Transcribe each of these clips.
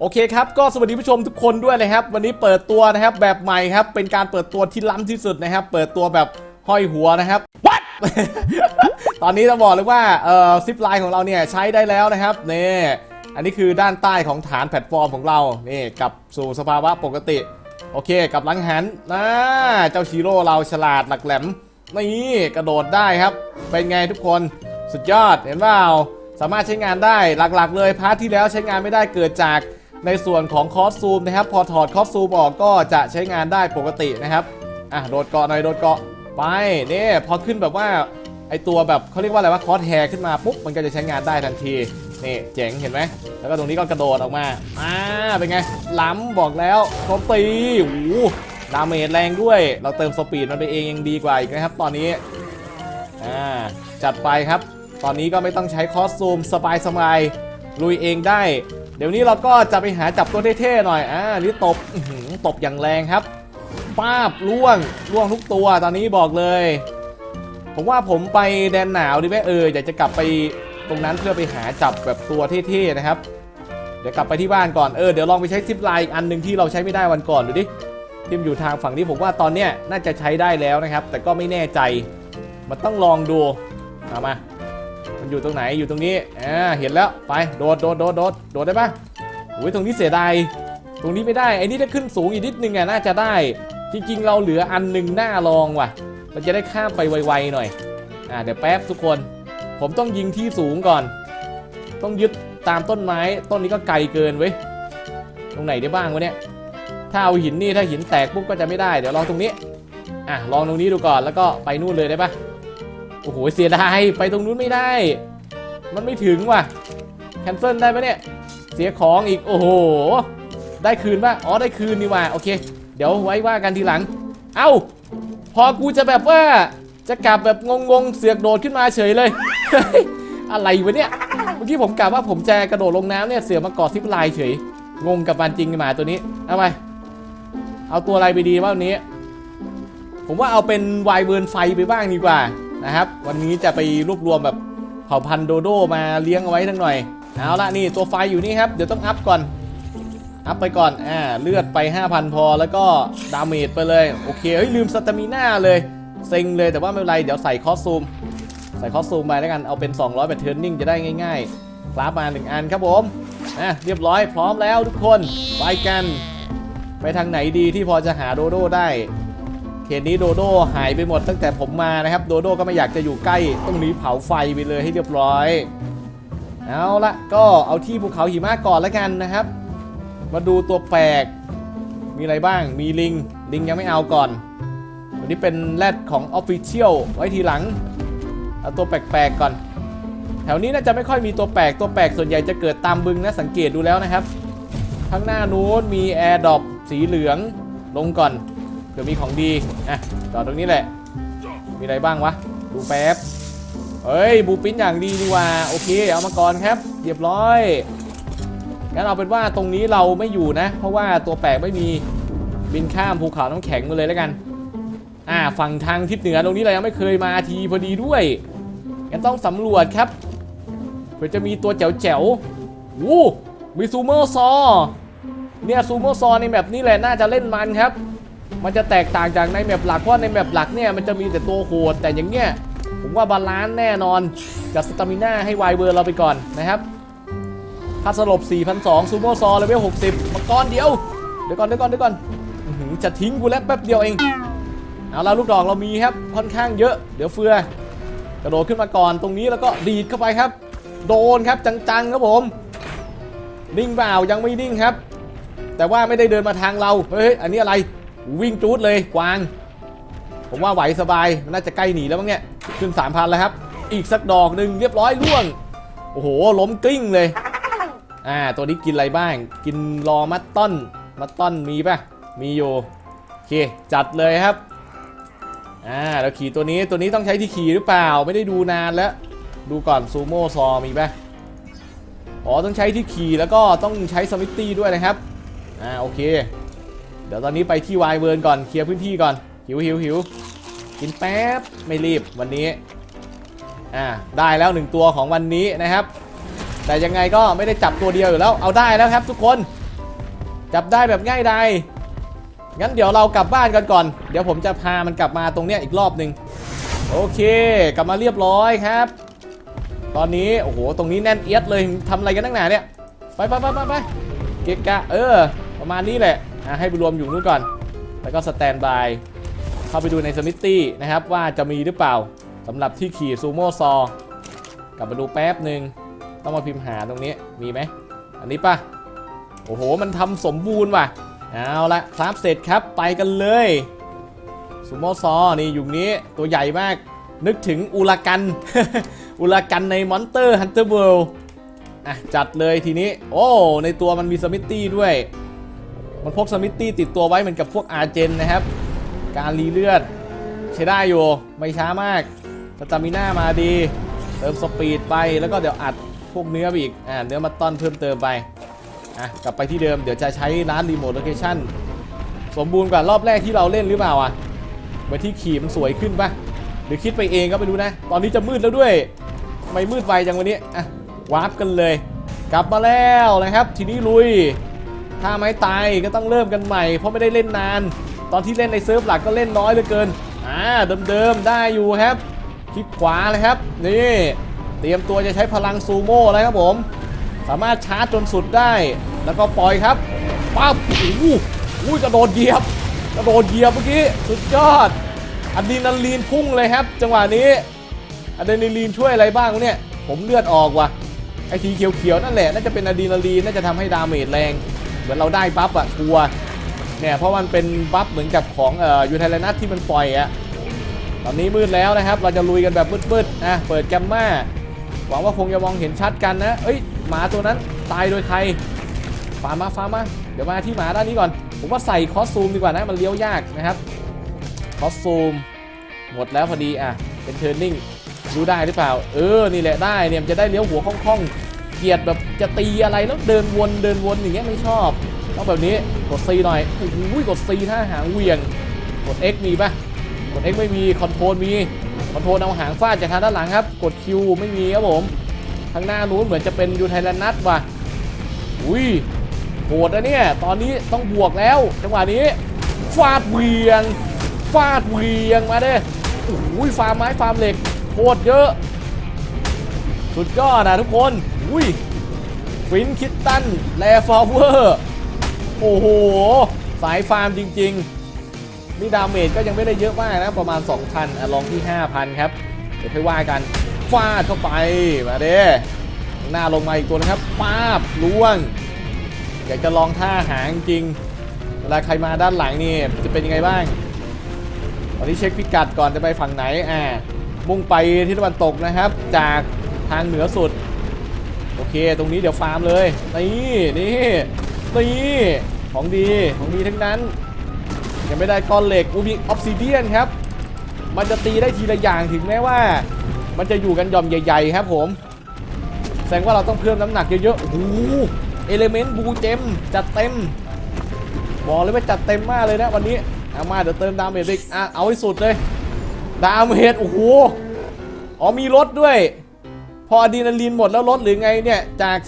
โอเคครับ ก็สวัสดีผู้ชมทุกคนด้วยนะครับ วันนี้เปิดตัวนะครับแบบใหม่ครับ เป็นการเปิดตัวที่ล้ำที่สุดนะครับ เปิดตัวแบบห้อยหัวนะครับ What ตอนนี้จะบอกเลยว่าเอ่อซิปไลน์ของเราเนี่ยใช้ได้แล้วนะครับนี่ อันนี้คือด้านใต้ของฐานแพลตฟอร์มของเรา นี่กลับสู่สภาวะปกติ โอเคกับหลังหันนะเจ้าชีโร่เราฉลาดหลักแหลม นี่กระโดดได้ครับ เป็นไงทุกคน สุดยอด เห็นเปล่า สามารถใช้งานได้หลักๆ เลย พาร์ทที่แล้วใช้งานไม่ได้เกิดจากในส่วนของคอสซูมนะครับ พอถอดคอสซูมออกก็จะใช้งานได้ปกตินะครับ อะโดดเกาะหน่อยโดดเกาะไปนี่พอขึ้นแบบว่าไอตัวแบบเขาเรียกว่าอะไรว่าคอสแฮร์ขึ้นมาปุ๊บมันก็จะใช้งานได้ทันที นี่เจ๋งเห็นไหมแล้วก็ตรงนี้ก็กระโดดออกมาอ่าเป็นไง ล้ำบอกแล้วโจมตีโอ้โหดาเมจแรงด้วย เราเติมสปีดมันไปเองยังดีกว่าอีกนะครับตอนนี้อ่าจัดไปครับ ตอนนี้ก็ไม่ต้องใช้คอสซูมสบายสบายลุยเองได้ เดี๋ยวนี้เราก็จะไปหาจับตัวเท่ๆหน่อยอ่านี่ตบอื้อหือตบอย่างแรงครับป้าบล่วงล่วงทุกตัวตอนนี้บอกเลย ผมว่าผมไปแดนหนาวดีไหมเอออยากจะกลับไป ตรงนั้นเพื่อไปหาจับแบบตัวเท่ๆนะครับ เดี๋ยวกลับไปที่บ้านก่อนเออเดี๋ยวลองไปใช้ซิปไลน์อีกอันหนึ่งที่เราใช้ไม่ได้วันก่อนดูดิที่มันอยู่ทางฝั่งนี้ผมว่าตอนเนี้ยน่าจะใช้ได้แล้วนะครับ แต่ก็ไม่แน่ใจ มันต้องลองดูเอามา มันอยู่ตรงไหนอยู่ตรงนี้อ่าเห็นแล้วไปโดดโดดโดดโดดโดดได้ปะอุ้ยตรงนี้เสียดายตรงนี้ไม่ได้ไอ้นี่ถ้าขึ้นสูงอีกนิดนึงอะน่าจะได้ จริงๆ เราเหลืออันหนึ่งหน้าลองว่ะ มันจะได้ข้ามไปไวๆหน่อยอ่าเดี๋ยวแป๊บทุกคน ผมต้องยิงที่สูงก่อน ต้องยึดตามต้นไม้ ต้นนี้ก็ไกลเกินเว้ย ตรงไหนได้บ้างวะเนี่ย ถ้าเอาหินนี่ถ้าหินแตกปุ๊บก็จะไม่ได้ เดี๋ยวลองตรงนี้ อะลองตรงนี้ดูก่อน แล้วก็ไปนู่นเลยได้ปะโอ้โห เสียดาย ไปตรงนู้นไม่ได้ มันไม่ถึงว่ะ แคนเซิลได้ปะเนี่ย เสียของอีก โอ้โห ได้คืนปะอ๋อ ได้คืนนี่ว่ะ โอเค เดี๋ยวไว้ว่ากันทีหลัง เอ้า พอกูจะแบบว่าจะกลับแบบงงๆ เสือกโดดขึ้นมาเฉยเลย อะไรวะเนี่ย เมื่อกี้ผมกะว่าผมจะกระโดดลงน้ำเนี่ยเสือมาเกาะซิปไลน์เฉย งงกับมันจริงหมาตัวนี้ เอาไป เอาตัวอะไรไปดีว่าวันนี้ ผมว่าเอาเป็นวายเบิร์นไฟไปบ้างดีกว่านะครับ วันนี้จะไปรวบรวมแบบเผ่าพันธุ์โดโดมาเลี้ยงเอาไว้ทั้งหน่อย เอาละนี่ตัวไฟอยู่นี่ครับ เดี๋ยวต้องอัพก่อน อัพไปก่อน อ่า เลือดไป 5,000 พอ แล้วก็ดาเมจไปเลย โอเค เฮ้ยลืมสตามิน่าเลย เซ็งเลย แต่ว่าไม่เป็นไร เดี๋ยวใส่คอสซูม ใส่คอสซูมไปแล้วกัน เอาเป็น 200แบบเทร์นนิ่งจะได้ง่ายๆคราฟมาหนึ่งอันครับผมอะเรียบร้อยพร้อมแล้วทุกคน ไปกัน ไปทางไหนดีที่พอจะหาโดโดได้เขตนี้โดโดหายไปหมดตั้งแต่ผมมานะครับ โดโดก็ไม่อยากจะอยู่ใกล้ต้องหนีเผาไฟไปเลยให้เรียบร้อย เอาละก็เอาที่ภูเขาหิมะก่อนแล้วกันนะครับ มาดูตัวแปลก มีอะไรบ้าง มีลิง ลิงยังไม่เอาก่อนวันนี้เป็นแรดของ Official ไว้ทีหลัง เอาตัวแปลกๆก่อน แถวนี้น่าจะไม่ค่อยมีตัวแปลกตัวแปลกส่วนใหญ่จะเกิดตามบึงนะสังเกตดูแล้วนะครับ ข้างหน้านู้นมีแอร์ดรอปสีเหลืองลงก่อนเดี๋ยวมีของดีอะจอดตรงนี้แหละ มีอะไรบ้างวะ ดูแป๊บเฮ้ย บูปิ้นอย่างดีดีกว่า โอเค เอามาก่อนครับ เรียบร้อย งั้นเอาเป็นว่าตรงนี้เราไม่อยู่นะ เพราะว่าตัวแปลกไม่มีบินข้ามภูเขาน้ำแข็งมาเลยแล้วกัน อ่า ฝั่งทางทิศเหนือตรงนี้เรายังไม่เคยมาทีพอดีด้วย งั้นต้องสำรวจครับ เพื่อจะมีตัวแจ๋วแจ๋วๆวู้มีซูโม่ซอ เนี่ยซูโม่ซอในแมปนี้แหละน่าจะเล่นมันครับ มันจะแตกต่างจากในแมปหลักเพราะในแมปหลักเนี่ยมันจะมีแต่ตัวโหดแต่อย่างเนี้ยผมว่าบาลานซ์แน่นอนกับสตามิน่าให้ไวเบอร์เราไปก่อนนะครับถ้าสลบ 4,200ซูโม่ซอเลเวล60มาก้อนเดียว เดี๋ยวก่อนเดี๋ยวก่อนเดี๋ยวก่อนจะทิ้งกูแล้วแป๊บเดียวเอง เอาละลูกดอกเรามีครับค่อนข้างเยอะ เดี๋ยวเฟือ กระโดดขึ้นมาก่อนตรงนี้แล้วก็ดีดเข้าไปครับ โดนครับจังๆครับผมนิ่งเปล่ายังไม่นิ่งครับ แต่ว่าไม่ได้เดินมาทางเราเฮ้ยอันนี้อะไรวิ่งจูดเลยกวาง ผมว่าไหวสบายน่าจะใกล้หนีแล้วมั้งเนี่ยขึ้น3,000แล้วครับ อีกสักดอกหนึ่งเรียบร้อยล่วงโอ้โหล้มกลิ้งเลยอ่าตัวนี้กินอะไรบ้าง กินรอมัตต้นมัตต้นมีปะมีอยู่โอเคจัดเลยครับ อ่าเราขี่ตัวนี้ตัวนี้ต้องใช้ที่ขี่หรือเปล่าไม่ได้ดูนานแล้ว ดูก่อนซูโม่ซอมีปะอ๋อต้องใช้ที่ขี่แล้วก็ต้องใช้สมิตตี้ด้วยนะครับอ่าโอเค เดี๋ยวตอนนี้ไปที่วายเวิร์นก่อนเคลียร์พื้นที่ก่อนหิวหิวหิวกินแป๊บไม่รีบวันนี้อ่าได้แล้วหนึ่งตัวของวันนี้นะครับ แต่ยังไงก็ไม่ได้จับตัวเดียวอยู่แล้วเอาได้แล้วครับทุกคน จับได้แบบง่ายดาย งั้นเดี๋ยวเรากลับบ้านกันก่อน เดี๋ยวผมจะพามันกลับมาตรงเนี้ยอีกรอบหนึ่งโอเค กลับมาเรียบร้อยครับ ตอนนี้โอ้โหตรงนี้แน่นเอียดเลยทำอะไรกันตั้งนานเนี่ยไปไปไปไปไปเกะกะเออ ประมาณนี้แหละอะให้ไปรวมอยู่นู้นก่อน แล้วก็สแตนบายเข้าไปดูในสมิตตี้นะครับว่าจะมีหรือเปล่าสำหรับที่ขี่ซูโม่ซอกลับมาดูแป๊บหนึ่งต้องมาพิมพ์หาตรงนี้มีไหมอันนี้ปะโอ้โหมันทำสมบูรณ์ว่ะ เอาละคราฟเสร็จครับไปกันเลยซูโมซอนี่อยู่นี้ตัวใหญ่มาก นึกถึงอุลากัน อุลากันในมอนเตอร์ฮันเตอร์เวิลด์อะจัดเลยทีนี้ โอ้ ในตัวมันมีสมิตตี้ด้วย มันพกสมิตตี้ติดตัวไว้เหมือนกับพวกอาร์เจนนะครับ การรีเลือด ใช้ได้อยู่ ไม่ช้ามากสตามิน่ามาดี เติมสปีดไปแล้วก็เดี๋ยวอัดพวกเนื้อไปอีก อ่าเนื้อมาต้อนเพิ่มเติมไป อะกลับไปที่เดิมเดี๋ยวจะใช้ร้านรีโมทโลเคชั่นสมบูรณ์กว่ารอบแรกที่เราเล่นหรือเปล่าอะเหมือนที่ขี่มันสวยขึ้นปะหรือคิดไปเองก็ไม่รู้นะ ตอนนี้จะมืดแล้วด้วยทำไม่มืดไวจังวันนี้อะวาร์ปกันเลย กลับมาแล้วนะครับ ทีนี้ลุย ถ้าไม้ตายก็ต้องเริ่มกันใหม่ เพราะไม่ได้เล่นนาน ตอนที่เล่นในเซิร์ฟหลักก็เล่นน้อยเหลือเกินอ่าเดิมๆได้อยู่ครับคลิกขวาเลยครับ นี่ เตรียมตัวจะใช้พลังซูโม่แล้วครับผม สามารถชาร์จจนสุดได้ แล้วก็ปล่อยครับปั๊บโอ้โหอุ้ยกระโดดเหยียบ กระโดดเหยียบเมื่อกี้สุดยอดอะดรีนาลีนพุ่งเลยครับ จังหวะนี้อะดรีนาลีนช่วยอะไรบ้างเนี่ย ผมเลือดออกว่ะไอทีเขียวๆนั่นแหละน่าจะเป็นอะดรีนาลีนน่าจะทำให้ดาเมจแรงเหมือนเราได้บัฟอะทัวเนี่ยเพราะมันเป็นบัฟเหมือนกับของเอ่อยูไทเลนัสที่มันปล่อยอะตอนนี้มืดแล้วนะครับ เราจะลุยกันแบบมืดๆนะเปิดแกมมาหวังว่าคงจะมองเห็นชัดกันนะ เอ้ย หมาตัวนั้นตายโดยใครฟาร์มาฟาร์มาเดี๋ยวมาที่หมาด้านนี้ก่อน ผมว่าใส่คอสซูมดีกว่านะ มันเลี้ยวยากนะครับ คอสซูม หมดแล้วพอดีอะ เป็นเทอร์นิ่งดูได้หรือเปล่า เออ นี่แหละได้เนี่ยจะได้เลี้ยวหัวคล่องๆ เกียดแบบจะตีอะไรแล้วเดินวนเดินวนอย่างเงี้ยไม่ชอบต้องแบบนี้กด C หน่อยโอ้โหกด C ถ้าหางเวียง กด X มีปะกด X ไม่มี คอนโทรลมี คอนโทรลเอาหางฟาดจากทางด้านหลังครับ กด Q ไม่มีครับผม ทางหน้านู้นเหมือนจะเป็นยูไทแลนนัทว่ะอุ้ยโหดนะเนี่ย ตอนนี้ต้องบวกแล้วจังหวะนี้ฟาดเวียงฟาดเวียงมาเด้โอ้ยฟาร์มไม้ฟาร์มเหล็กโคตรเยอะ สุดยอดนะทุกคนอุ้ยฟินคิตตันแลฟอร์เวอร์โอ้โห สายฟาร์มจริง ๆ นี่ดาเมจก็ยังไม่ได้เยอะมากนะ ประมาณ 2,000อะลองที่ 5,000 ครับ เดี๋ยวค่อยว่ากัน ฟาดเข้าไปมาเด้หน้าลงมาอีกตัวนะครับป้าบล่วง อยากจะลองท่าหางจริงเวลาใครมาด้านหลังนี่จะเป็นยังไงบ้าง ตอนนี้เช็คพิกัดก่อนจะไปฝั่งไหนอ่ามุ่งไปทิศตะวันตกนะครับ จากทางเหนือสุด โอเค ตรงนี้เดี๋ยวฟาร์มเลย นี่นี่นี่ของดีของดีทั้งนั้น ยังไม่ได้ก้อนเหล็กอูมีออฟซิเดียนครับ มันจะตีได้ทีละอย่างถึงแม้ว่า มันจะอยู่กันย่อมใหญ่ๆครับผม แสดงว่าเราต้องเพิ่มน้ำหนักเยอะๆโอ้โหเอเลเมนต์บูเจมจัดเต็ม บอกเลยว่าจัดเต็มมากเลยนะวันนี้เอามาเดี๋ยวเติมดาเมจอีกอะเอาให้สุดเลยดาเมจโอ้โหอ๋อมีลดด้วย พออะดรีนาลีนหมดแล้วลดหรือไงเนี่ยจาก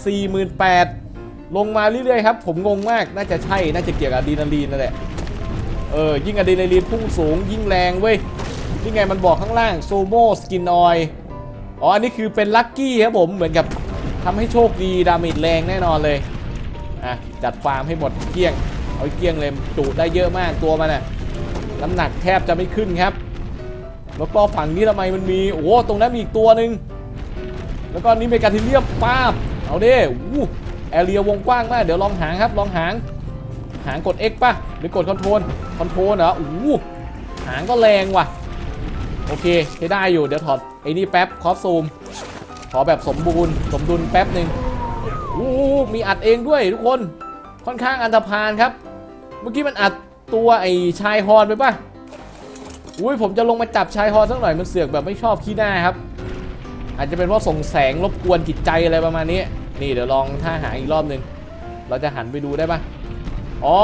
48,000 ลงมาเรื่อยๆครับ ผมงงมากน่าจะใช่น่าจะเกี่ยวกับอะดรีนาลีนนั่นแหละเออยิ่งอะดรีนาลีนพุ่งสูงยิ่งแรงเว้ย นี่ไงมันบอกข้างล่างโซโมสกินออยอ๋อ อันนี้คือเป็นลัคกี้ครับผมเหมือนกับทำให้โชคดี ดาเมจแรงแน่นอนเลย อะ จัดฟาร์มให้หมดเกลี้ยง เอาเกลี้ยงเลยจุได้เยอะมากตัวมันน่ะน้ำหนักแทบจะไม่ขึ้นครับ แล้วก็ฝั่งนี้ทำไมมันมีโอ้ตรงนั้นมีอีกตัวหนึ่งแล้วก็นี่เมกาทิเลียมป้าบเอาเดิอู้แอเรียวงกว้างมาก เดี๋ยวลองหางครับ ลองหาง หางกด X ป่ะ หรือกดคอนโทรล คอนโทรลเหรออู้หางก็แรงว่ะ โอเคใช้ได้อยู่เดี๋ยวถอดไอ้นี่แป๊บคอสซูม ขอแบบสมบูรณ์ สมดุลแป๊บหนึ่งอู้มีอัดเองด้วยทุกคนค่อนข้างอันธพาลครับ เมื่อกี้มันอัดตัวไอ้ชายฮอนไปป่ะอุ้ยผมจะลงมาจับชายฮอนสักหน่อยมันเสือกแบบไม่ชอบขี้หน้าครับ อาจจะเป็นเพราะส่งแสงรบกวนจิตใจอะไรประมาณนี้ นี่เดี๋ยวลองท่าหาอีกรอบหนึ่งเราจะหันไปดูได้ป่ะอ๋อ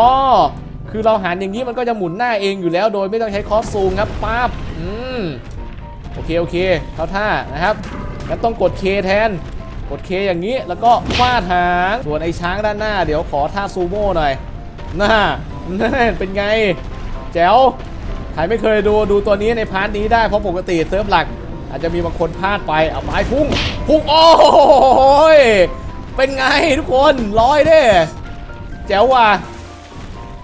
คือเราหันอย่างนี้มันก็จะหมุนหน้าเองอยู่แล้วโดยไม่ต้องใช้คอสซูมครับปั๊บอืมโอเคโอเคเข้าท่านะครับงั้นต้องกดเคแทนกดเคอย่างนี้แล้วก็ฟาดหางส่วนไอ้ช้างด้านหน้า เดี๋ยวขอท่าซูโม่หน่อยน่าเป็นไง แจ๋วใครไม่เคยดูดูตัวนี้ในพาร์ทนี้ได้เพราะปกติเซิร์ฟหลัก อาจจะมีบางคนพลาดไปเอาไปพุ่งพุ่งโอ้ยเป็นไงทุกคนร้อยเด้แจ๋วว่ะ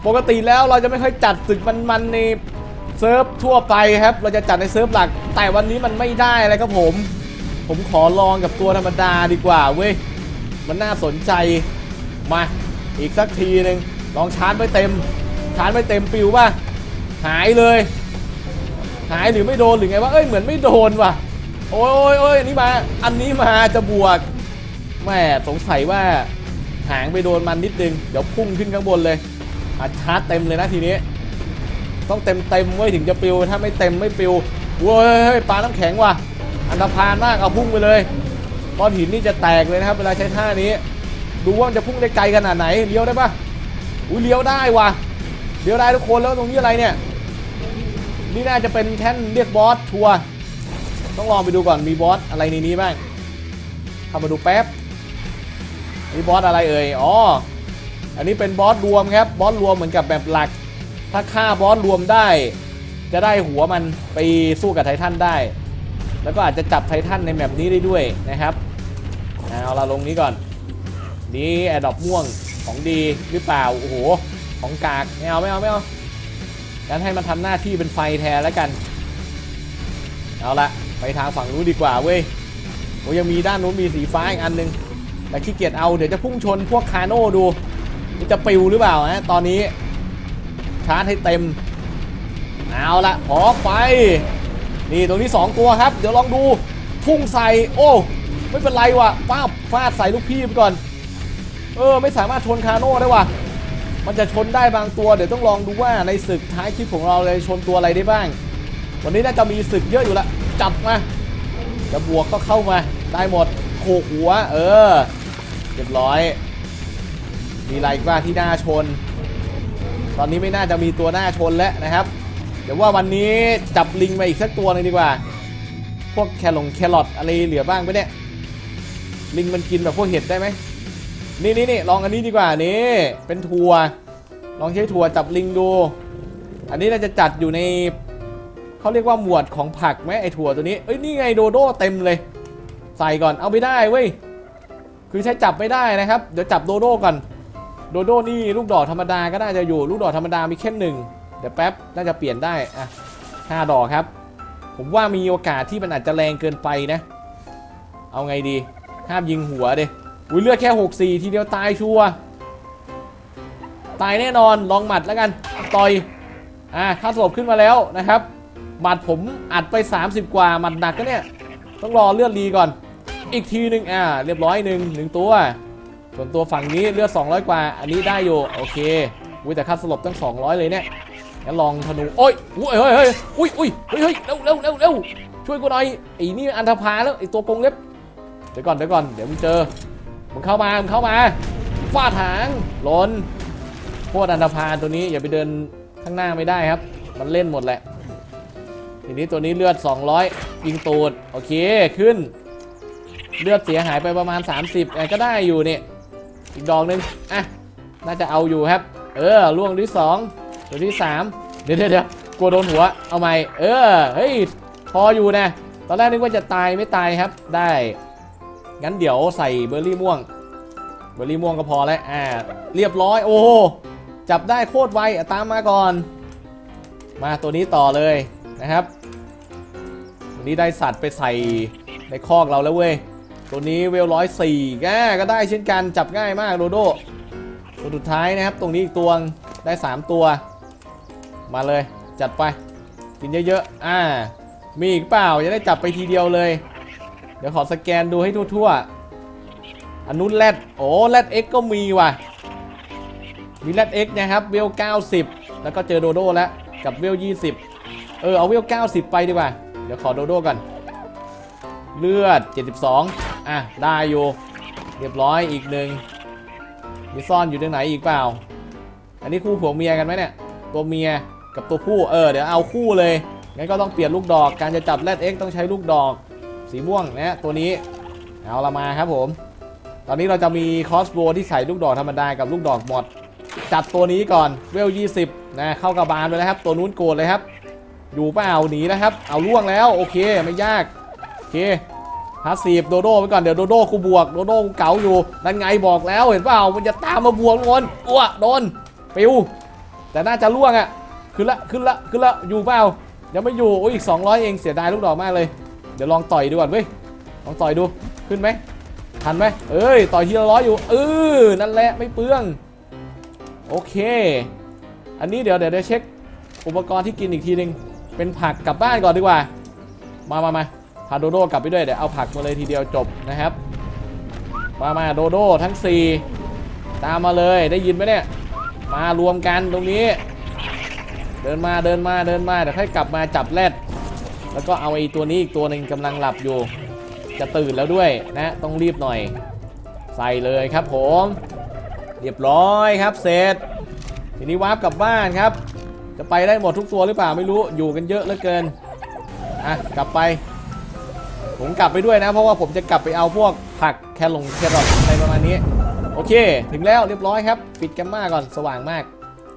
ปกติแล้วเราจะไม่ค่อยจัดศึกมันๆในเซิร์ฟทั่วไปครับ เราจะจัดในเซิร์ฟหลัก แต่วันนี้มันไม่ได้เลยครับผม ผมขอลองกับตัวธรรมดาดีกว่าเว้ย มันน่าสนใจ มาอีกสักทีหนึ่งลองชาร์จไปเต็ม ชาร์จไปเต็มปิวป่ะ หายเลย หายหรือไม่โดนหรือไงวะเอ้ยเหมือนไม่โดนว่ะโอ้ยโอ้ยอันนี้มา อันนี้มาจะบวกแม่สงสัยว่าหางไปโดนมันนิดนึง เดี๋ยวพุ่งขึ้นข้างบนเลย อัดชาร์จเต็มเลยนะทีนี้ ต้องเต็มเต็มๆไว้ยถึงจะปิว ถ้าไม่เต็มไม่ปิวเว้ยปลาน้ำแข็งว่ะ อันธพาลมากเอาพุ่งไปเลยก้อนหินนี่จะแตกเลยนะครับ เวลาใช้ท่านี้ ดูว่ามันจะพุ่งได้ไกลขนาดไหนเลี้ยวได้ปะอุ้ยเลี้ยวได้ว่ะเลี้ยวได้ทุกคนแล้วตรงนี้อะไรเนี่ย นี่น่าจะเป็นแท่นเรียกบอสชัวร์ต้องลองไปดูก่อนมีบอสอะไรในนี้บ้างเข้ามาดูแป๊บนี่บอสอะไรเอ่ยอ๋อ อันนี้เป็นบอสรวมครับบอสรวมเหมือนกับแบบหลัก ถ้าฆ่าบอสรวมได้ จะได้หัวมันไปสู้กับไททันได้ แล้วก็อาจจะจับไททันในแมปนี้ได้ด้วยนะครับเอาเราลงนี้ก่อน นี่แอดดอปม่วงของดีหรือเปล่าโอ้โหของกากไม่เอาไม่เอาไม่เอางั้นให้มันทำหน้าที่เป็นไฟแทนแล้วกัน เอาละไปทางฝั่งนู้นดีกว่าเว้ยโอ้ยังมีด้านนู้นมีสีฟ้าอีกอันหนึง แต่ขี้เกียจเอาเดี๋ยวจะพุ่งชนพวกคาโน่ดู จะปิวหรือเปล่านะตอนนี้ ชาร์จให้เต็ม เอาละขอไป นี่ตรงนี้ 2 ตัวครับ เดี๋ยวลองดูพุ่งใส่โอ้ไม่เป็นไรว่ะป้าบฟาดใส่ลูกพี่ไปก่อน เออ ไม่สามารถชนคาโน่ได้ว่ะมันจะชนได้บางตัว เดี๋ยวต้องลองดูว่าในศึกท้ายคลิปของเราเลยชนตัวอะไรได้บ้าง วันนี้น่าจะมีศึกเยอะอยู่ละจับมาจะบวกก็เข้ามาได้หมดโขกหัว เออเรียบร้อย มีอะไรบ้างที่น่าชน ตอนนี้ไม่น่าจะมีตัวหน้าชนแล้วนะครับ เดี๋ยวว่าวันนี้จับลิงมาอีกสักตัวหนึงดีกว่า พวกแครงแครอทอะไรเหลือบ้างไหมเนี่ยลิงมันกินแบบพวกเห็ดได้ไหมนี่นี่นี่ลองอันนี้ดีกว่านี่เป็นทัวลองใช้ทัวจับลิงดู อันนี้น่าจะจัดอยู่ในเขาเรียกว่าหมวดของผักไหมไอถั่วตัวนี้เอ้ยนี่ไงโดโด้เต็มเลย ใส่ก่อนเอาไม่ได้เว้ยคือใช้จับไม่ได้นะครับ เดี๋ยวจับโดโด้ก่อน โดโด้นี่ลูกดอกธรรมดาก็น่าจะอยู่ลูกดอกธรรมดามีแค่หนึ่งเดี๋ยวแป๊บน่าจะเปลี่ยนได้อะห้าดอกครับ ผมว่ามีโอกาสที่มันอาจจะแรงเกินไปนะ เอาไงดี ห้ามยิงหัวเดอุ้ยเลือดแค่ 64 ทีเดียวตายชัวตายแน่นอนลองหมัดแล้วกันต่อยอะค่าสลบขึ้นมาแล้วนะครับหมัดผมอัดไป 30 กว่าหมัดหนักก็เนี่ย ต้องรอเลือดรีก่อน อีกทีหนึ่งอ่าเรียบร้อยหนึ่งหนึ่งตัว ส่วนตัวฝั่งนี้เลือด200 กว่า อันนี้ได้อยู่ โอเคอุ้ยแต่ค่าสลบตั้ง 200 เลยเนี่ยงั้นลองธนูโอ้ยอุ้ยเฮ้ยเฮ้ยอุ้ยอุ้ยเฮ้ยเฮ้ยเร็วเร็วเร็วเร็วช่วยกูหน่อยไอ้นี่อันธพาแล้วไอ้ตัวกงเล็บเดี๋ยวก่อนเดี๋ยวก่อนเดี๋ยวมึงเจอมึงเข้ามามึงเข้ามาฟาดหางหลนโคตรอันธพาตัวนี้อย่าไปเดินข้างหน้าไม่ได้ครับ มันเล่นหมดแหละทีนี้ตัวนี้เลือด 200 ยิงตูด โอเค ขึ้น เลือดเสียหายไปประมาณ 30อะก็ได้อยู่เนี่ย อีกดอกหนึ่งอะน่าจะเอาอยู่ครับ เออล่วงที่สองตัวที่สามเดี๋ยวเดี๋ยวเดี๋ยวกลัวโดนหัวเอาใหม่เออเฮ้ยพออยู่นะ ตอนแรกนึกว่าจะตายไม่ตายครับ ได้งั้นเดี๋ยวใส่เบอร์รี่ม่วง เบอร์รี่ม่วงก็พอแล้วอ่าเรียบร้อยโอ้โหจับได้โคตรไวตามมาก่อน มาตัวนี้ต่อเลยนะครับตัวนี้ได้สัตว์ไปใส่ในคอกเราแล้วเว้ย ตัวนี้เวลร้อยสี่ก็ได้เช่นกันจับง่ายมากโดโดตัวสุดท้ายนะครับ ตรงนี้อีกตัวได้ 3 ตัว มาเลยจัดไป กินเยอะๆอ่า มีอีกเปล่าจะได้จับไปทีเดียวเลย เดี๋ยวขอสแกนดูให้ทั่วๆอันนู้นแรดโอ้แรดเอ็กก็มีว่ะมีแรดเอ็กนะครับเวล90 แล้วก็เจอโดโดแล้วกับเวล20 เออเอาเวล90 ไปดีกว่า เดี๋ยวขอโดโดก่อนเลือด 72 อะ ได้อยู่ เรียบร้อยอีกหนึ่งมีซ่อนอยู่ตรงไหนอีกเปล่า อันนี้คู่ผัวเมียกันไหมเนี่ย ตัวเมียกับตัวผู้ เออ เดี๋ยวเอาคู่เลย งั้นก็ต้องเปลี่ยนลูกดอก การจะจับแรดเอ็กต้องใช้ลูกดอก สีม่วงนะตัวนี้ เอาละมาครับผม ตอนนี้เราจะมีคอสโบที่ใส่ลูกดอกธรรมดากับลูกดอกหมด จัดตัวนี้ก่อน เวล20นะ เข้ากระบาลไปแล้วครับ ตัวนู้นโกรธเลยครับ อยู่เปล่าหนีนะครับ เอาล่วงแล้ว โอเค ไม่ยาก โอเค พาสีบโดโด้ไปก่อนเดี๋ยวโดโด้กูบวกโดโด้กูเก๋าอยู่นั่นไงบอกแล้วเห็นเปล่ามันจะตามมาบวกโดนอ้วโดนปิวแต่น่าจะล่วงอะขึ้นละขึ้นละขึ้นละอยู่เปล่ายังไม่อยู่โอ้ยอีก200 เองเสียดายลูกดอกมากเลย เดี๋ยวลองต่อยดูก่อนเว้ยลองต่อยดูขึ้นไหมทันไหมเอ้ยต่อยทีละร้อยอยู่เออนั่นแหละไม่เปลืองโอเค อันนี้เดี๋ยวเดี๋ยวเดี๋ยวเช็ค อุปกรณ์ที่กินอีกทีหนึงเป็นผักกลับบ้านก่อนดีกว่า มามามา พาโดโดกลับไปด้วยเดี๋ยวเอาผักมาเลยทีเดียวจบนะครับ มามาโดโดทั้ง 4 ตามมาเลยได้ยินไหมเนี่ย มารวมกันตรงนี้ เดินมาเดินมาเดินมาเดี๋ยวค่อยกลับมาจับแรดแล้วก็เอาไอ้ตัวนี้อีกตัวหนึ่งกำลังหลับอยู่ จะตื่นแล้วด้วยนะต้องรีบหน่อย ใส่เลยครับผม เรียบร้อยครับเสร็จทีนี้วาร์ปกลับบ้านครับ จะไปได้หมดทุกตัวหรือเปล่าไม่รู้อยู่กันเยอะเหลือเกินอะกลับไป ผมกลับไปด้วยนะ เพราะว่าผมจะกลับไปเอาพวกผักแครลงแครอทอะไรประมาณนี้ โอเค ถึงแล้วเรียบร้อยครับ ปิดแกมมาก่อนสว่างมาก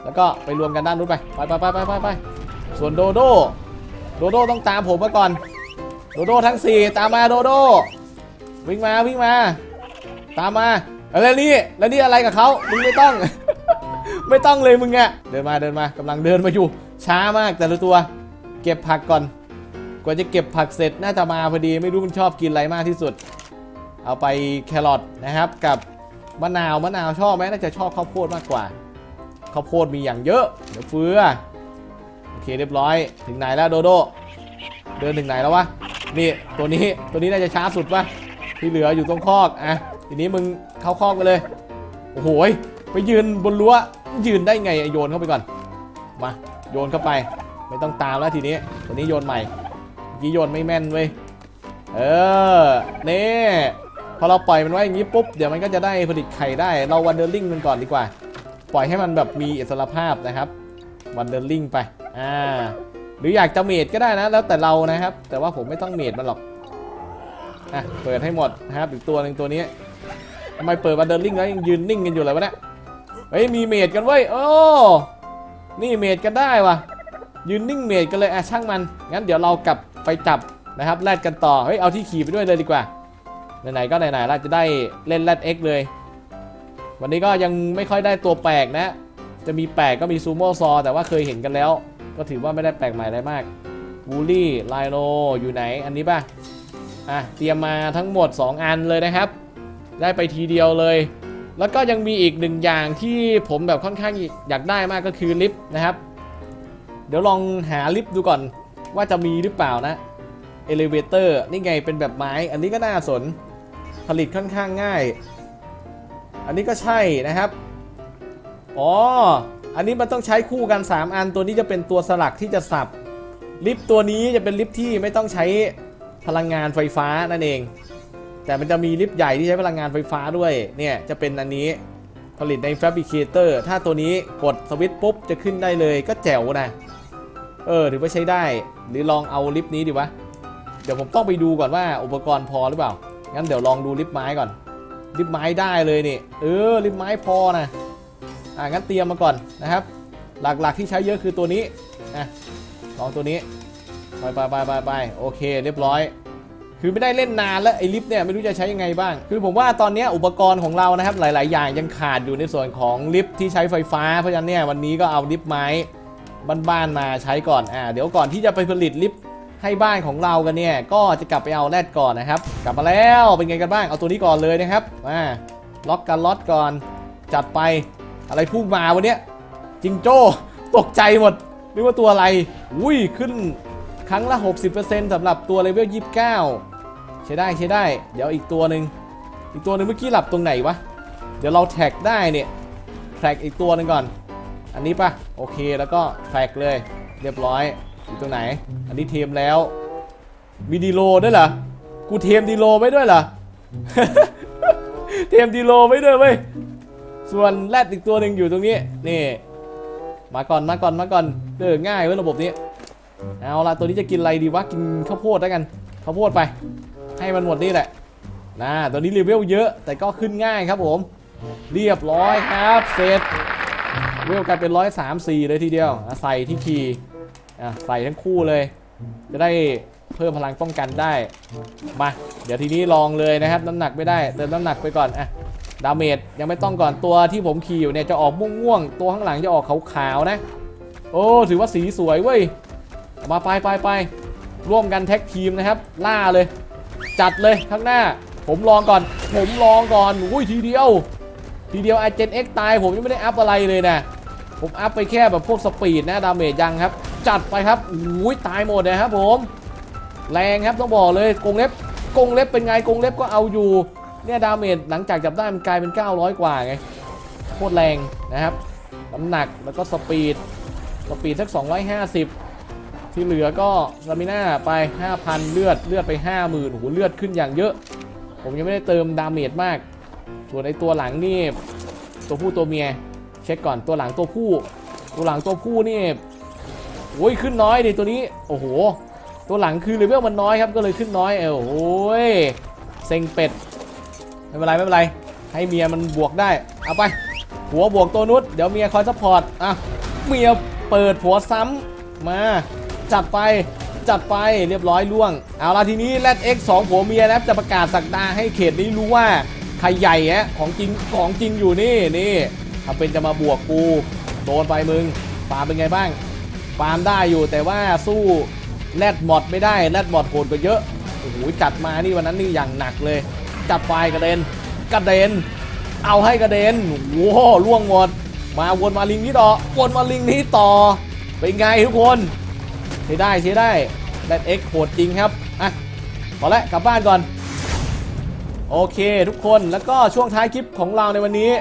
แล้วก็ไปรวมกันด้านนู้นไปไปไปไปไปไปไปส่วนโดโดโดโดต้องตามผมมาก่อน โดโดทั้ง 4 ตามมาโดโดวิ่งมาวิ่งมา ตามมาแล้วนี่แล้วนี่อะไรกับเขามึงไม่ต้อง ไม่ต้องเลยมึงอะเดินมาเดินมากำลังเดินมาอยู่ช้ามากแต่ละตัว เก็บผักก่อน กว่าจะเก็บผักเสร็จน่าจะมาพอดีไม่รู้มันชอบกินอะไรมากที่สุด เอาไปแครอทนะครับกับมะนาวมะนาวชอบไหมน่าจะชอบข้าวโพดมากกว่าข้าวโพดมีอย่างเยอะเดี๋ยวเฟือโอเคเรียบร้อย ถึงไหนแล้วโดโดเดินถึงไหนแล้ววะนี่ตัวนี้ตัวนี้น่าจะช้าสุดปะที่เหลืออยู่ตรงคอกอะทีนี้มึงเข้าคอกไปเลยโอ้โหไปยืนบนรั้วยืนได้ไงโยนเข้าไปก่อนมาโยนเข้าไป ไม่ต้องตามแล้วทีนี้ตัวนี้โยนใหม่ กี้โยนไม่แม่นเว้ย เออเน่พอเราปล่อยมันไว้อย่างนี้ปุ๊บ เดี๋ยวมันก็จะได้ผลิตไข่ได้ เราวันเดอร์ลิงมันก่อนดีกว่า ปล่อยให้มันแบบมีอิสรภาพนะครับ วันเดอร์ลิงไป อ่า หรืออยากจะเมดก็ได้นะ แล้วแต่เรานะครับ แต่ว่าผมไม่ต้องเมดมันหรอก อะ เปิดให้หมดนะครับ อีกตัวหนึ่งตัวนี้ทำไมเปิดวันเดอร์ลิงแล้วยังยืนนิ่งกันอยู่เลยวะเนี่ย เฮ้ย มีเมดกันเว้ย โอ้ นี่เมดกันได้วะยืนนิ่งเมดกันเลยอะช่างมัน งั้นเดี๋ยวเรากลับ ไปจับนะครับแรดกันต่อเฮ้ยเอาที่ขี่ไปด้วยเลยดีกว่าไหนๆก็ไหนๆเราจะได้เล่นแรดเอ็กเลย วันนี้ก็ยังไม่ค่อยได้ตัวแปลกนะ จะมีแปลกก็มีซูโม่ซอแต่ว่าเคยเห็นกันแล้ว ก็ถือว่าไม่ได้แปลกใหม่อะไรมากวูลี่ไลโนอยู่ไหนอันนี้ป่ะอะเตรียมมาทั้งหมด 2 อันเลยนะครับ ได้ไปทีเดียวเลย แล้วก็ยังมีอีกหนึ่งอย่างที่ผมแบบค่อนข้างอยากได้มากก็คือลิฟต์นะครับ เดี๋ยวลองหาลิฟต์ดูก่อน ว่าจะมีหรือเปล่านะเอลิเวเตอร์นี่ไงเป็นแบบไม้ อันนี้ก็น่าสนผลิตค่อนข้างง่าย อันนี้ก็ใช่นะครับอ๋ออันนี้มันต้องใช้คู่กัน 3 อันตัวนี้จะเป็นตัวสลักที่จะสับลิฟต์ตัวนี้จะเป็นลิฟต์ที่ไม่ต้องใช้พลังงานไฟฟ้านั่นเอง แต่มันจะมีลิฟต์ใหญ่ที่ใช้พลังงานไฟฟ้าด้วยเนี่ยจะเป็นอันนี้ผลิตใน Fabricator ถ้าตัวนี้กดสวิตช์ปุ๊บจะขึ้นได้เลยก็แจ๋วนะ เออถือว่าใช้ได้ หรือลองเอาลิฟต์นี้ดีวะ เดี๋ยวผมต้องไปดูก่อนว่าอุปกรณ์พอหรือเปล่า งั้นเดี๋ยวลองดูลิฟต์ไม้ก่อน ลิฟต์ไม้ได้เลยนี่ เออ ลิฟต์ไม้พอนะ อ่างั้นเตรียมมาก่อนนะครับ หลักๆที่ใช้เยอะคือตัวนี้นะลองตัวนี้ ไปไปไปไปไปโอเค เรียบร้อย คือไม่ได้เล่นนานแล้วไอ้ลิฟต์เนี่ยไม่รู้จะใช้ยังไงบ้าง คือผมว่าตอนนี้อุปกรณ์ของเรานะครับหลาย ๆ อย่างยังขาดอยู่ในส่วนของลิฟต์ที่ใช้ไฟฟ้า เพราะฉะนั้นเนี่ยวันนี้ก็เอาลิฟต์ไม้ บ้านๆมาใช้ก่อนอ่าเดี๋ยวก่อนที่จะไปผลิตลิฟต์ให้บ้านของเรากันเนี่ย ก็จะกลับไปเอาแรดก่อนนะครับ กลับมาแล้วเป็นไงกันบ้างเอาตัวนี้ก่อนเลยนะครับมาล็อกกันล็อตก่อน จัดไปอะไรพุ่งมาวันเนี้ยจิงโจ้ตกใจหมดนึกว่าตัวอะไรอุ้ยขึ้นครั้งละ 60%สำหรับตัวเลเวล 29 ใช้ได้ใช้ได้ เดี๋ยวอีกตัวหนึ่งอีกตัวหนึ่งเมื่อกี้หลับตรงไหนวะ เดี๋ยวเราแท็กได้เนี่ย แท็กอีกตัวหนึ่งก่อน อันนี้ปะโอเคแล้วก็แท็กเลย เรียบร้อยอยู่ตรงไหน อันนี้เทมแล้ว มีดีโลด้วยเหรอกูเทมดีโลไว้ด้วยเหรอเทมดีโลไว้ด้วยเว้ยส่วนแรดอีกตัวหนึ่งอยู่ตรงนี้นี่มาก่อนมาก่อนมาก่อนเออง่ายเว้ยระบบนี้เอาละตัวนี้จะกินอะไรดีวะกินข้าวโพดแล้วกันข้าวโพดไป ให้มันหมดนี่แหละนะตัวนี้เลเวลเยอะแต่ก็ขึ้นง่ายครับผม เรียบร้อยครับเสร็จ เวลกลายเป็นร้อยสามสี่เลยทีเดียวอะใส่ที่คีย์อะใส่ทั้งคู่เลย จะได้เพิ่มพลังป้องกันได้ มา เดี๋ยวทีนี้ลองเลยนะครับ น้ำหนักไม่ได้เติมน้ำหนักไปก่อนอะดาเมจยังไม่ต้องก่อนตัวที่ผมขี่อยู่เนี่ยจะออกม่วงๆตัวข้างหลังจะออกขาวๆนะ โอ้ถือว่าสีสวยเว้ยมาไปไปไปร่วมกันแท็กทีมนะครับ ล่าเลย จัดเลยข้างหน้า ผมลองก่อน ผมลองก่อนอุ้ยทีเดียว ทีเดียวไอเจนเอ็กตายผมยังไม่ได้อัพอะไรเลยนะ ผมอัพไปแค่แบบพวกสปีดนะดาเมจยังครับ จัดไปครับอุ้ยตายหมดเลยครับผม แรงครับต้องบอกเลยกงเล็บกงเล็บเป็นไงกงเล็บก็เอาอยู่เนี่ยดาเมจหลังจากจับได้มันกลายเป็น 900 กว่าไงโคตรแรงนะครับน้ำหนักแล้วก็สปีดสปีดสัก 250 ที่เหลือก็สมิน่าไป 5,000 เลือดเลือดไป 50,000โอ้โหเลือดขึ้นอย่างเยอะ ผมยังไม่ได้เติมดาเมจมาก ส่วนไอตัวหลังนี่ตัวผู้ตัวเมีย ช็คก่อนตัวหลังตัวผู้ ตัวหลังตัวผู้นี่โอ้ยขึ้นน้อยดิตัวนี้โอ้โห ตัวหลังคือเลเวลมันน้อยครับก็เลยขึ้นน้อยเออโอ้ยเซ็งเป็ดไม่เป็นไรไม่เป็นไร ให้เมียมันบวกได้เอาไป หัวบวกตัวนุชเดี๋ยวเมียคอยซัพพอร์ตอะเมียเปิดหัวซ้ำมาจัดไปจัดไปเรียบร้อยล่วง เอาละทีนี้แรดเอ็กสองผัวเมียนะครับจะประกาศสักดาให้เขตนี้รู้ว่าใครใหญ่ฮะของจริงของจริงอยู่นี่นี่ ทำเป็นจะมาบวกกูโดนไปมึงฟาร์มเป็นไงบ้างฟาร์มได้อยู่แต่ว่าสู้แรดหมดไม่ได้แรดหมดโหดกว่าเยอะโอ้โหจัดมานี่วันนั้นนี่อย่างหนักเลย จัดไฟกระเด็นกระเด็น เอาให้กระเด็นโว้โล่วงหมดมาวนมาลิงนี้ต่อวนมาลิงนี้ต่อเป็นไงทุกคนใช้ได้ใช้ได้แรดเอ็กโหดจริงครับอะพอแล้วกลับบ้านก่อน โอเคทุกคนแล้วก็ช่วงท้ายคลิปของเราในวันนี้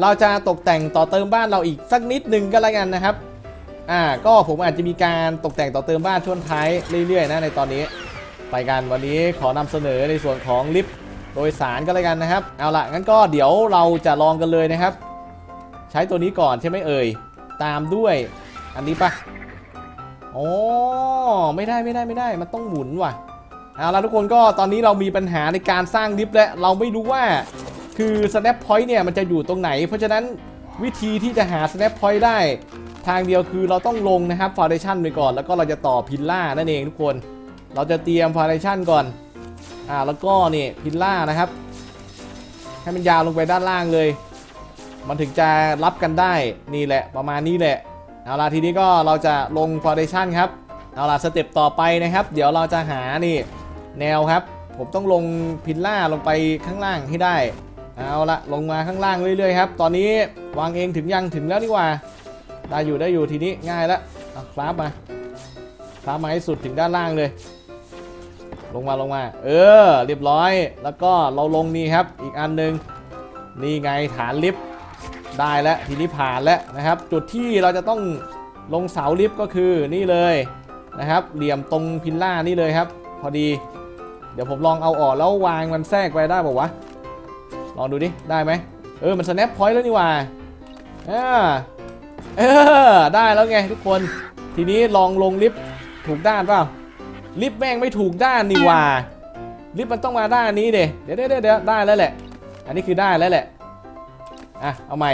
เราจะตกแต่งต่อเติมบ้านเราอีกสักนิดหนึ่งก็แล้วกันนะครับ อ่า ก็ผมอาจจะมีการตกแต่งต่อเติมบ้านช่วงท้ายเรื่อยๆนะในตอนนี้ ไปกันวันนี้ขอนำเสนอในส่วนของลิฟต์โดยสารก็แล้วกันนะครับ เอาละงั้นก็เดี๋ยวเราจะลองกันเลยนะครับ ใช้ตัวนี้ก่อนใช่ไหมเอ่ย ตามด้วยอันนี้ปะโอ้ไม่ได้ไม่ได้ไม่ได้ มันต้องหมุนว่ะ เอาละทุกคนก็ตอนนี้เรามีปัญหาในการสร้างลิฟต์และเราไม่รู้ว่า คือ snap point เนี่ยมันจะอยู่ตรงไหน เพราะฉะนั้นวิธีที่จะหา snap point ได้ ทางเดียวคือเราต้องลงนะครับ foundation ไปก่อน แล้วก็เราจะต่อพิลล่านั่นเองทุกคน เราจะเตรียม foundation ก่อนอ่าแล้วก็นี่พิลล่านะครับ ให้มันยาวลงไปด้านล่างเลย มันถึงจะรับกันได้นี่แหละประมาณนี้แหละเอาล่ะทีนี้ก็เราจะลง foundation ครับเอาล่ะสเต็ปต่อไปนะครับ เดี๋ยวเราจะหานี่แนวครับ ผมต้องลงพิลล่าลงไปข้างล่างให้ได้ เอาละลงมาข้างล่างเรื่อยๆครับ ตอนนี้วางเองถึงยังถึงแล้วดีกว่า ได้อยู่ได้อยู่ทีนี้ง่ายแล้วเอาคลาบมาคลาบมาให้สุดถึงด้านล่างเลย ลงมาลงมา เออ เรียบร้อย แล้วก็เราลงนี่ครับ อีกอันหนึ่งนี่ไงฐานลิฟต์ได้แล้วทีนี้ผ่านแล้วนะครับ จุดที่เราจะต้องลงเสาลิฟต์ก็คือนี่เลยนะครับ เหลี่ยมตรงพิลล่านี่เลยครับ พอดี เดี๋ยวผมลองเอาออกแล้ววางมันแทรกไปได้ป่าวะ ลองดูดิ ได้ไหมเออ มัน snap point แล้วนี่ว่าอ่าเออ ได้แล้วไงทุกคน ทีนี้ลองลงลิฟต์ถูกด้านเปล่า ลิฟต์แม่งไม่ถูกด้านนี่ว่า ลิฟต์มันต้องมาด้านนี้เดเดี๋ยวเดี๋ยวเดี๋ยวได้แล้วแหละ อันนี้คือได้แล้วแหละ อะ เอาใหม่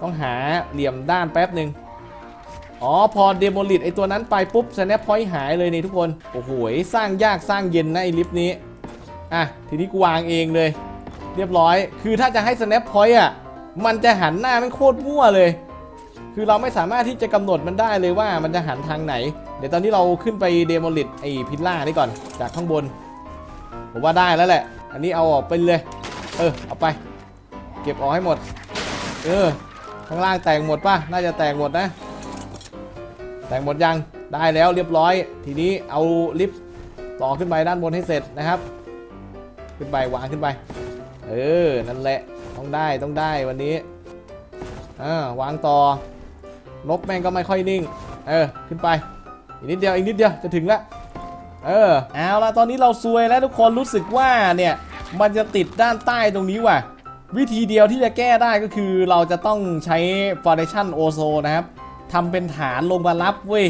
ต้องหาเหลี่ยมด้านแป๊บหนึ่งอ๋อ พอเดโมลิตไอตัวนั้นไปปุ๊บ snap point หายเลยนี่ทุกคน โอ้โห สร้างยากสร้างเย็นนะไอลิฟต์นี้ อะ ทีนี้กูวางเองเลย เรียบร้อย คือถ้าจะให้ snap point อะ มันจะหันหน้าไม่โคตรมั่วเลย คือเราไม่สามารถที่จะกำหนดมันได้เลยว่ามันจะหันทางไหน เดี๋ยวตอนนี้เราขึ้นไปเดโมลิตไอพิลล่านี่ก่อน จากข้างบน ผมว่าได้แล้วแหละ อันนี้เอาออกไปเลย เออ เอาไป เก็บออกให้หมด เออ ข้างล่างแตกหมดป่ะ น่าจะแตกหมดนะ แตกหมดยัง ได้แล้วเรียบร้อย ทีนี้เอาลิฟต์ต่อขึ้นไปด้านบนให้เสร็จนะครับ ขึ้นไปวางขึ้นไป เออ นั่นแหละ ต้องได้ ต้องได้วันนี้ อ่าวางต่อ นกแม่งก็ไม่ค่อยนิ่ง เออ ขึ้นไป อีกนิดเดียว อีกนิดเดียว จะถึงล้วเออ เอาละตอนนี้เราซวยแล้วทุกคน รู้สึกว่าเนี่ย มันจะติดด้านใต้ตรงนี้ว่ะ วิธีเดียวที่จะแก้ได้ก็คือเราจะต้องใช้ Foundation o z o นะครับทำเป็นฐานลงมารับเว้ย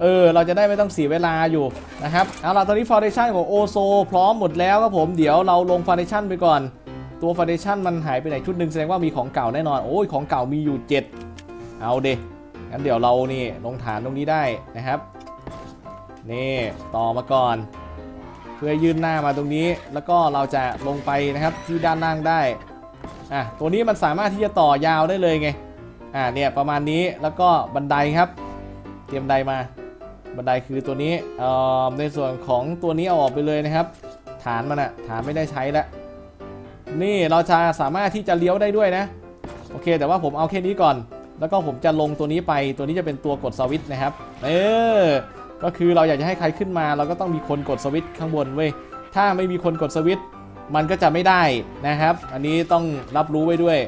เออ เราจะได้ไม่ต้องเสียเวลาอยู่นะครับ เอาล่ะ ตอนนี้ Foundation ของ o z o พร้อมหมดแล้วครับผม เดี๋ยวเราลง Foundation ไปก่อน ตัว Foundation มันหายไปไหนชุดหนึ่งแสดงว่ามีของเก่าแน่นอน โอ้ยของเก่ามีอยู่ 7 เอาเดงั้นเดี๋ยวเรานี่ลงฐานตรงนี้ได้นะครับ นี่ต่อมาก่อน เพื่อยื่นหน้ามาตรงนี้ แล้วก็เราจะลงไปนะครับที่ด้านล่างได้ อะตัวนี้มันสามารถที่จะต่อยาวได้เลยไง อ่าเนี่ยประมาณนี้แล้วก็บันไดครับ เตรียมบันไดมาบันไดคือตัวนี้เอ่อในส่วนของตัวนี้เอาออกไปเลยนะครับ ฐานมันอะฐานไม่ได้ใช้แล้ว นี่เราจะสามารถที่จะเลี้ยวได้ด้วยนะ โอเค แต่ว่าผมเอาแค่นี้ก่อน แล้วก็ผมจะลงตัวนี้ไป ตัวนี้จะเป็นตัวกดสวิตช์นะครับ เออ ก็คือเราอยากจะให้ใครขึ้นมา เราก็ต้องมีคนกดสวิตช์ข้างบนเว้ย ถ้าไม่มีคนกดสวิตช์มันก็จะไม่ได้นะครับ อันนี้ต้องรับรู้ไว้ด้วย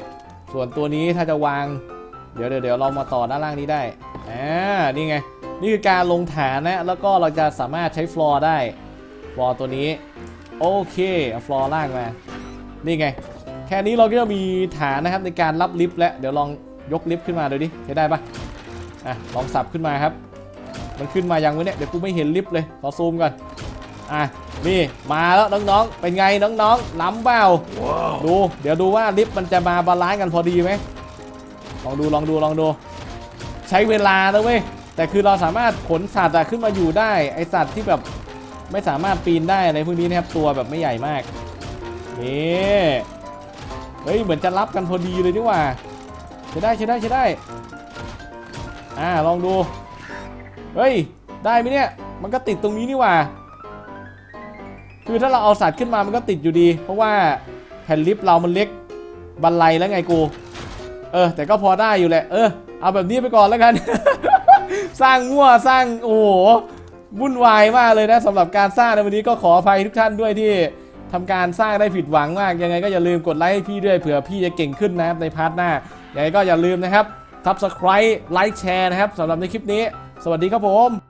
ส่วนตัวนี้ถ้าจะวาง เดี๋ยวเดี๋ยวเดี๋ยวเรามาต่อด้านล่างนี้ได้ อ่า นี่ไง นี่คือการลงฐานนะ แล้วก็เราจะสามารถใช้ฟลอร์ได้ ฟลอร์ตัวนี้ โอเค เอาฟลอร์ล่างมา นี่ไง แค่นี้เราก็จะมีฐานนะครับในการรับลิฟต์แล้วเดี๋ยวลองยกลิฟต์ขึ้นมาดูดิใช้ได้ปะอะลองสับขึ้นมาครับ มันขึ้นมายังวะเนี่ยเดี๋ยวกูไม่เห็นลิฟต์เลยขอซูมก่อนอะนี่มาแล้วน้องๆ เป็นไงน้องๆล้ำเปล่าดู เดี๋ยวดูว่าลิฟต์มันจะมาบาลานซ์กันพอดีไหมลองดูลองดูลองดู ใช้เวลานะเว้ยแต่คือเราสามารถขนสัตว์อะขึ้นมาอยู่ได้ไอสัตว์ที่แบบไม่สามารถปีนได้อะไรพวกนี้นะครับตัวแบบไม่ใหญ่มาก นี่เฮ้ยเหมือนจะรับกันพอดีเลยนี่ว่าใช้ได้ใช้ได้ใช้ได้อ่าลองดูเฮ้ยได้ไหมเนี่ยมันก็ติดตรงนี้นี่ว่า คือถ้าเราเอาสัตว์ขึ้นมามันก็ติดอยู่ดี เพราะว่าแผ่นลิฟต์เรามันเล็กบันไลแล้วไงกู เออ แต่ก็พอได้อยู่แหละ เออ เอาแบบนี้ไปก่อนแล้วกัน สร้างมั่วสร้างโอ้โหวุ่นวายมากเลยนะสำหรับการสร้างในวันนี้ก็ขออภัยทุกท่านด้วยที่ ทำการสร้างได้ผิดหวังมาก ยังไงก็อย่าลืมกดไลค์ให้พี่ด้วยเผื่อพี่จะเก่งขึ้นนะครับในพาร์ทหน้า ยังไงก็อย่าลืมนะครับทับสไครต์ไลค์แชร์นะครับสำหรับในคลิปนี้ สวัสดีครับผม